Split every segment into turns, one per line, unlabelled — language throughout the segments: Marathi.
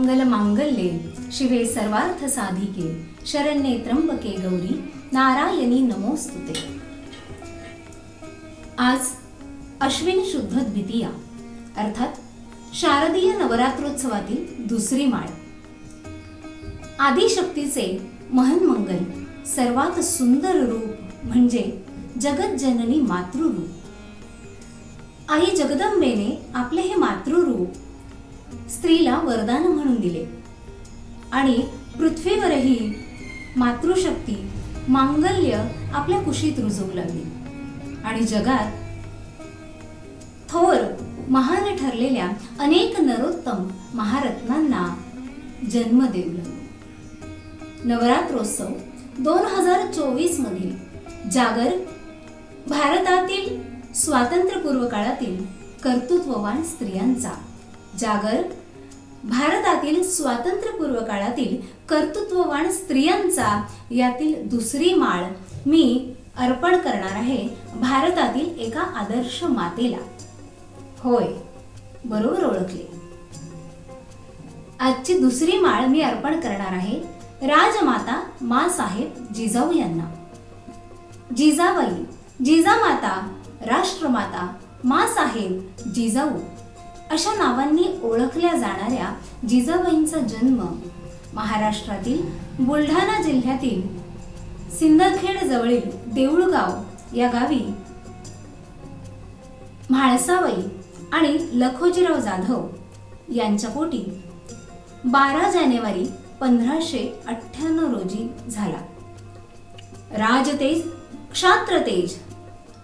मंगल मांगल्ये शिवे सर्वार्थ साधिके शरण्ये त्र्यंबके गौरी नारायणी नमोस्तुते. आज अश्विन शुद्ध द्वितीया अर्थात शारदीय नवरात्रोत्सवातील दुसरी माळ. आदिशक्तीचे महन मंगल सर्वात सुंदर रूप म्हणजे जगज्जननी मातृरूप. आई जगदंबेने आपले हे मातृरूप स्त्रीला वरदान म्हणून दिले. आणि पृथ्वीवरही मातृशक्ती मांगल्य आपल्या कुशीत रुजवू लागली. आणि जगात थोर महान ठरलेल्या अनेक नरोत्तम महारत्नांना जन्म देऊ लागले. नवरात्रोत्सव दोन हजार चोवीस मधील जागर भारतातील स्वातंत्र्यपूर्व काळातील कर्तृत्ववान स्त्रियांचा जागर भारतातील स्वातंत्र्यपूर्व काळातील कर्तृत्ववान स्त्रियांचा यातील दुसरी माळ मी अर्पण करणार आहे भारतातील एका आदर्श मातेला. होय बरोबर ओळखले. आजची दुसरी माळ मी अर्पण करणार आहे राजमाता मा साहेब जिजाऊ यांना. जिजाबाई जिजामाता राष्ट्रमाता मा साहेब जिजाऊ. अशा नावांनी ओळखल्या जाणाऱ्या जिजाबाईंचा जन्म महाराष्ट्रातील बुलढाणा जिल्ह्यातील सिंदखेड जवळील देऊळगाव या गावी म्हाळसाबाई आणि लखोजीराव जाधव यांच्या पोटी बारा जानेवारी पंधराशे अठ्ठ्याण्णव रोजी झाला. राजतेज क्षात्रतेज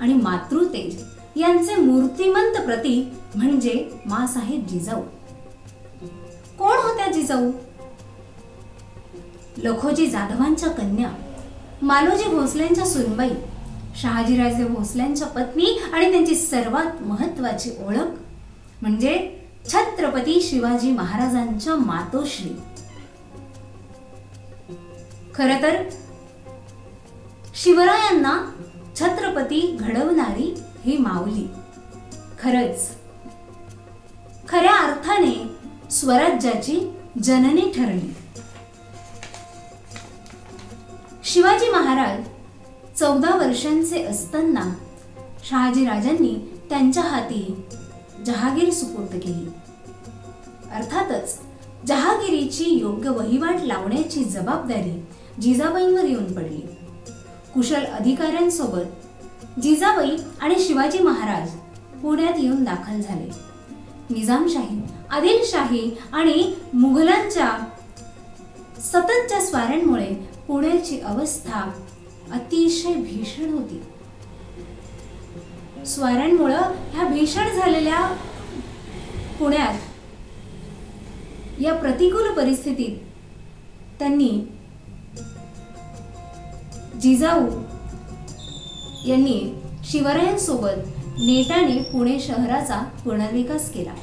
आणि मातृतेज यांचे मूर्तिमंत प्रतीक म्हणजे मासाहेब जिजाऊ. कोण होत्या जिजाऊ? लखोजी जाधवांच्या कन्या मालोजी भोसलेंच्या सुनबाई शहाजीराजे भोसल्यांच्या पत्नी आणि त्यांची सर्वात महत्वाची ओळख म्हणजे छत्रपती शिवाजी महाराजांच्या मातोश्री. खर तर शिवरायांना छत्रपती घडवणारी ही माऊली. खरंच. खऱ्या अर्थाने स्वराज्याची जननी ठरली. शिवाजी महाराज चौदा वर्षांचे असताना शहाजीराजांनी त्यांच्या हाती जहागीर सुपूर्द केली. अर्थातच जहागिरीची योग्य वहिवाट लावण्याची जबाबदारी जिजाबाईंवर येऊन पडली. कुशल अधिकाऱ्यांसोबत जिजाबाई आणि शिवाजी महाराज पुण्यात येऊन दाखल झाले. निजामशाही आदिलशाही आणि मुघलांच्या सततच्या स्वाऱ्यांमुळे पुण्याची अवस्था अतिशय भीषण होती. स्वाऱ्यांमुळं ह्या भीषण झालेल्या पुण्यात या प्रतिकूल परिस्थितीत त्यांनी जिजाऊ यांनी शिवरायांसोबत नेटाने पुणे शहराचा पुनर्विकास केला.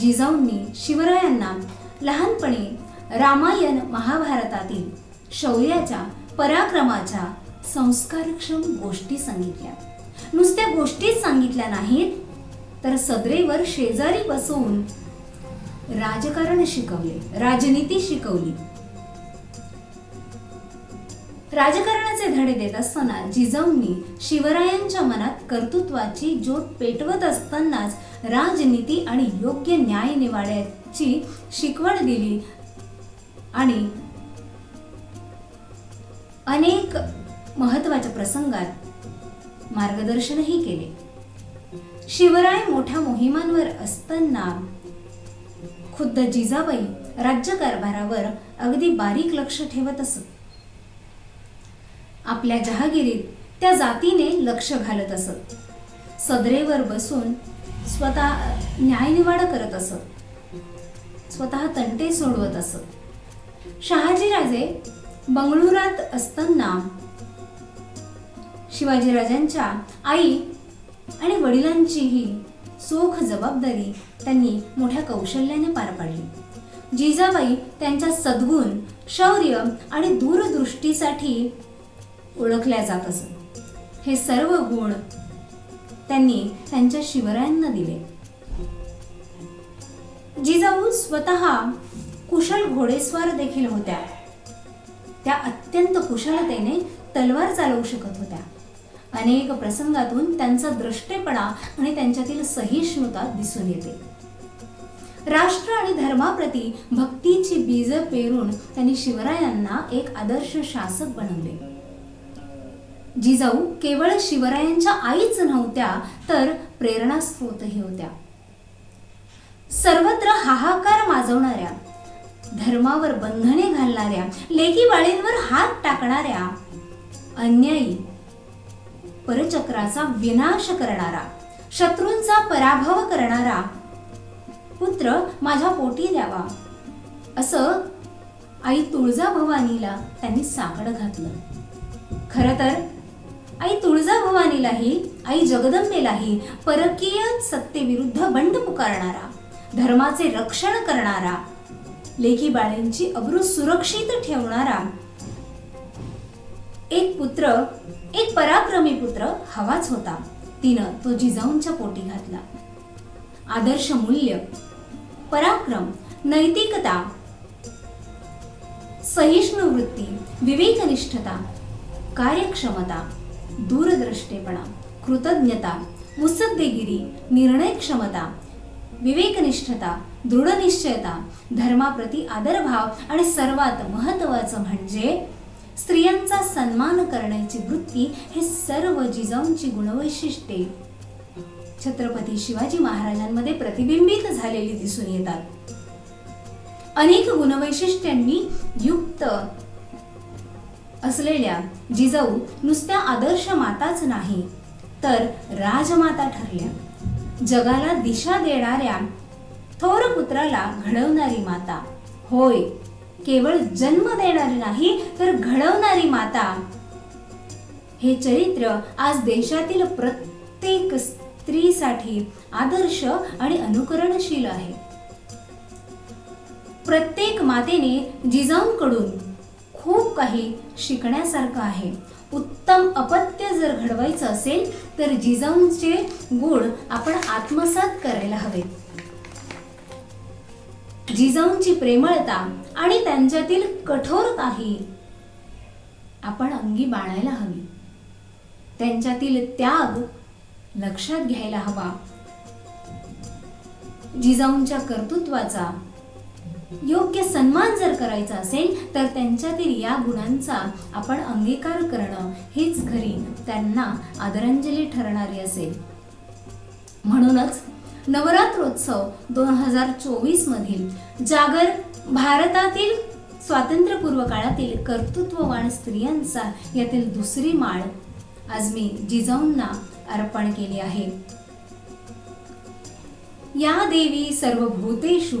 जिजाऊंनी शिवरायांना लहानपणी रामायण महाभारतातील शौर्याच्या पराक्रमाच्या संस्कारक्षम गोष्टी सांगितल्या. नुसत्या गोष्टीच सांगितल्या नाहीत तर सदरेवर शेजारी बसवून राजकारण शिकवले राजनीती शिकवली. राजकारणाचे धडे देत असताना जिजाऊंनी शिवरायांच्या मनात कर्तृत्वाची ज्योत पेटवत असतानाच राजनीती आणि योग्य न्याय निवाड्याची शिकवण दिली आणि अनेक महत्त्वाच्या प्रसंगात मार्गदर्शनही केले. शिवराय मोठ्या मोहिमांवर असताना खुद्द जिजाबाई राज्यकारभारावर अगदी बारीक लक्ष ठेवत असत. आपल्या जहागिरीत त्या जातीने लक्ष घालत असत. सदरेवर बसून स्वतः न्यायनिवाडा करत असत. स्वतः तंटे सोडवत असत. शहाजीराजे बंगळुरात असताना शिवाजीराजांच्या आई आणि वडिलांचीही चोख जबाबदारी त्यांनी मोठ्या कौशल्याने पार पाडली. जिजाबाई त्यांच्या सद्गुण शौर्य आणि दूरदृष्टीसाठी ओळखल्या जात असत. हे सर्व गुण त्यांनी त्यांच्या शिवरायांना दिले. जिजाऊ स्वतः कुशल घोडेस्वार देखील होत्या. त्या अत्यंत कुशलतेने तलवार चालवू शकत होत्या. अनेक प्रसंगातून त्यांचा दृष्टेपणा आणि त्यांच्यातील सहिष्णुता दिसून येते. राष्ट्र आणि धर्माप्रती भक्तीची बीज पेरून त्यांनी शिवरायांना एक आदर्श शासक बनवले. जिजाऊ केवळ शिवरायांच्या आईच नव्हत्या तर प्रेरणास्रोतही होत्या. सर्वत्र हाहाकार माजवणाऱ्या धर्मावर बंधने घालणाऱ्या लेकी बाळींवर हात टाकणाऱ्या अन्यायी परचक्राचा विनाश करणारा शत्रूंचा पराभव करणारा पुत्र माझ्या पोटी द्यावा असं आई तुळजा भवानीला त्यांनी साकडं घातलं. खरं तर आई तुळजाभवानीलाही आई जगदंबेलाही परकीय सत्तेविरुद्ध बंड पुकारणारा धर्माचे रक्षण करणारा लेखी बाळेंची अब्रू सुरक्षित ठेवणारा. एक पुत्र एक पराक्रमी पुत्र हवाच होता. तिनं तो जिजाऊंच्या पोटी घातला. आदर्श मूल्य पराक्रम नैतिकता सहिष्णुवृत्ती विवेकनिष्ठता कार्यक्षमता दूरदृष्टेपणा कृतज्ञता मुसद्देगिरी निर्णय क्षमता विवेकनिष्ठता दृढनिश्चयता धर्माप्रती आदरभाव आणि सर्वात महत्वाचं म्हणजे स्त्रियांचा सन्मान करण्याची वृत्ती हे सर्व जिजाऊंची गुणवैशिष्ट्ये. छत्रपती शिवाजी महाराजांमध्ये प्रतिबिंबित झालेली दिसून येतात. अनेक गुणवैशिष्ट्यांनी युक्त असलेल्या जिजाऊ नुसत्या आदर्श माताच नाही तर राजमाता ठरल्या. जगाला दिशा देणाऱ्या थोर पुत्राला घडवणारी माता. होय केवळ जन्म देणारी नाही तर घडवणारी माता. हे चरित्र आज देशातील प्रत्येक स्त्रीसाठी आदर्श आणि अनुकरणशील आहे. प्रत्येक मातेने जिजाऊंकडून खूप काही शिकण्यासारखं आहे. उत्तम अपत्य जर घडवायचं असेल तर जिजाऊंचे गुण आपण आत्मसात करायला हवेत जिजाऊंची प्रेमळता आणि त्यांच्यातील कठोरताही आपण अंगी बाळायला हवी. त्यांच्यातील त्याग लक्षात घ्यायला हवा. जिजाऊंच्या कर्तृत्वाचा योग्य सन्मान जर करायचा असेल तर त्यांच्यातील या गुणांचा आपण अंगीकार करणं हीच खरी त्यांना आदरांजली ठरणारी असेल. म्हणूनच नवरात्रोत्सव दोन हजार चोवीस मधील जागर भारतातील स्वातंत्र्यपूर्व काळातील कर्तृत्ववान स्त्रियांचा यातील दुसरी माळ आज मी जिजाऊंना अर्पण केली आहे. या देवी सर्व भूतेषु